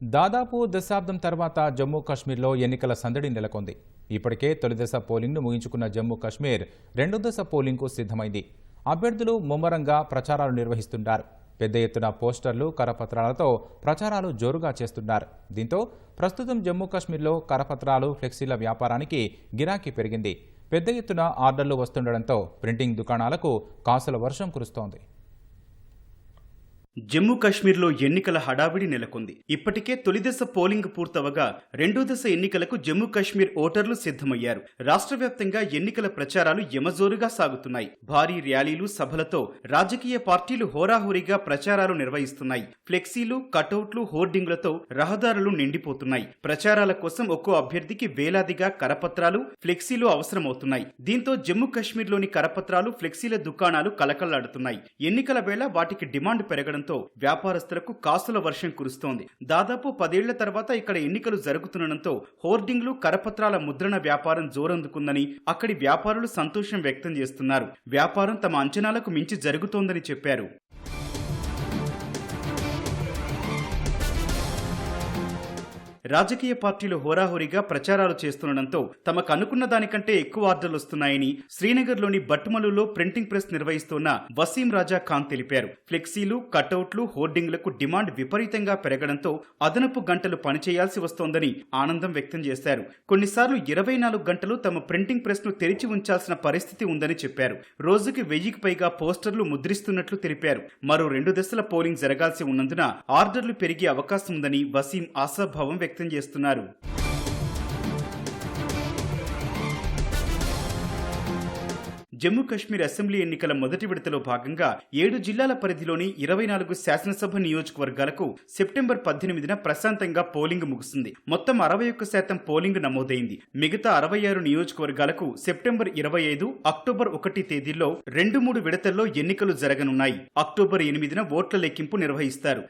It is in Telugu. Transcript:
దాదాపు దశాబ్దం తర్వాత జమ్మూ కాశ్మీర్లో ఎన్నికల సందడి నెలకొంది. ఇప్పటికే తొలి దశ పోలింగ్ను ముగించుకున్న జమ్మూ కాశ్మీర్ రెండో దశ పోలింగ్కు సిద్ధమైంది. అభ్యర్థులు ముమ్మరంగా ప్రచారాలు నిర్వహిస్తున్నారు పెద్ద ఎత్తున పోస్టర్లు కరపత్రాలతో ప్రచారాలు జోరుగా చేస్తున్నారు దీంతో ప్రస్తుతం జమ్మూ కాశ్మీర్లో కరపత్రాలు ఫ్లెక్సీల వ్యాపారానికి గిరాకీ పెరిగింది. పెద్ద ఎత్తున ఆర్డర్లు వస్తుండటంతో ప్రింటింగ్ దుకాణాలకు కాసుల వర్షం కురుస్తోంది. జమ్మూ కాశ్మీర్లో ఎన్నికల హడావిడి నెలకొంది. ఇప్పటికే తొలి దశ పోలింగ్ పూర్తవగా రెండో దశ ఎన్నికలకు జమ్మూ కాశ్మీర్ ఓటర్లు సిద్ధమయ్యారు. రాష్ట్ర వ్యాప్తంగా ఎన్నికల ప్రచారాలు యమజోరుగా సాగుతున్నాయి. భారీ ర్యాలీలు సభలతో రాజకీయ పార్టీలు హోరాహోరీగా ప్రచారాలు నిర్వహిస్తున్నాయి. ఫ్లెక్సీలు కటౌట్లు హోర్డింగ్లతో రహదారులు నిండిపోతున్నాయి. ప్రచారాల కోసం ఒక్కో అభ్యర్థికి వేలాదిగా కరపత్రాలు ఫ్లెక్సీలు అవసరమవుతున్నాయి. దీంతో జమ్మూ కాశ్మీర్లోని కరపత్రాలు ఫ్లెక్సీల దుకాణాలు కలకల్లాడుతున్నాయి. ఎన్నికల వేళ వాటికి డిమాండ్ పెరగడం పెరగడంతో వ్యాపారస్తులకు కాసుల వర్షం కురుస్తోంది. దాదాపు పదేళ్ళ తర్వాత ఇక్కడ ఎన్నికలు జరుగుతుండటంతో హోర్డింగ్లు కరపత్రాల ముద్రణ వ్యాపారం జోరందుకుందని అక్కడి వ్యాపారులు సంతోషం వ్యక్తం చేస్తున్నారు. వ్యాపారం తమ అంచనాలకు మించి జరుగుతోందని చెప్పారు. రాజకీయ పార్టీలు హోరాహోరీగా ప్రచారాలు చేస్తుండటంతో తమకు అనుకున్న దానికంటే ఎక్కువ ఆర్డర్లు వస్తున్నాయని శ్రీనగర్లోని బట్టుమలులో ప్రింటింగ్ ప్రెస్ నిర్వహిస్తున్న వసీం రాజా ఖాన్ తెలిపారు. ఫ్లెక్సీలు కటౌట్లు హోర్డింగ్లకు డిమాండ్ విపరీతంగా పెరగడంతో అదనపు గంటలు పనిచేయాల్సి వస్తోందని ఆనందం వ్యక్తం చేశారు. కొన్నిసార్లు ఇరవై నాలుగు గంటలు తమ ప్రింటింగ్ ప్రెస్ను తెరిచి ఉంచాల్సిన పరిస్థితి ఉందని చెప్పారు. రోజుకి వెయ్యికి పైగా పోస్టర్లు ముద్రిస్తున్నట్లు తెలిపారు. మరో రెండు దశల పోలింగ్ జరగాల్సి ఉన్నందున ఆర్డర్లు పెరిగే అవకాశం ఉందని వసీం ఆశాభావం వ్యక్తం చేస్తున్నారు. జమ్మూ కాశ్మీర్ అసెంబ్లీ ఎన్నికల మొదటి విడతలో భాగంగా ఏడు జిల్లాల పరిధిలోని ఇరవై నాలుగు శాసనసభ నియోజకవర్గాలకు సెప్టెంబర్ పద్దెనిమిదిన ప్రశాంతంగా పోలింగ్ ముగిసింది మొత్తం అరవై ఒక్క శాతం పోలింగ్ నమోదైంది. మిగతా అరవై ఆరు నియోజకవర్గాలకు సెప్టెంబర్ ఇరవై ఐదు అక్టోబర్ ఒకటి తేదీల్లో రెండు మూడు విడతల్లో ఎన్నికలు జరగనున్నాయి. అక్టోబర్ ఎనిమిదిన ఓట్ల లెక్కింపు నిర్వహిస్తారు.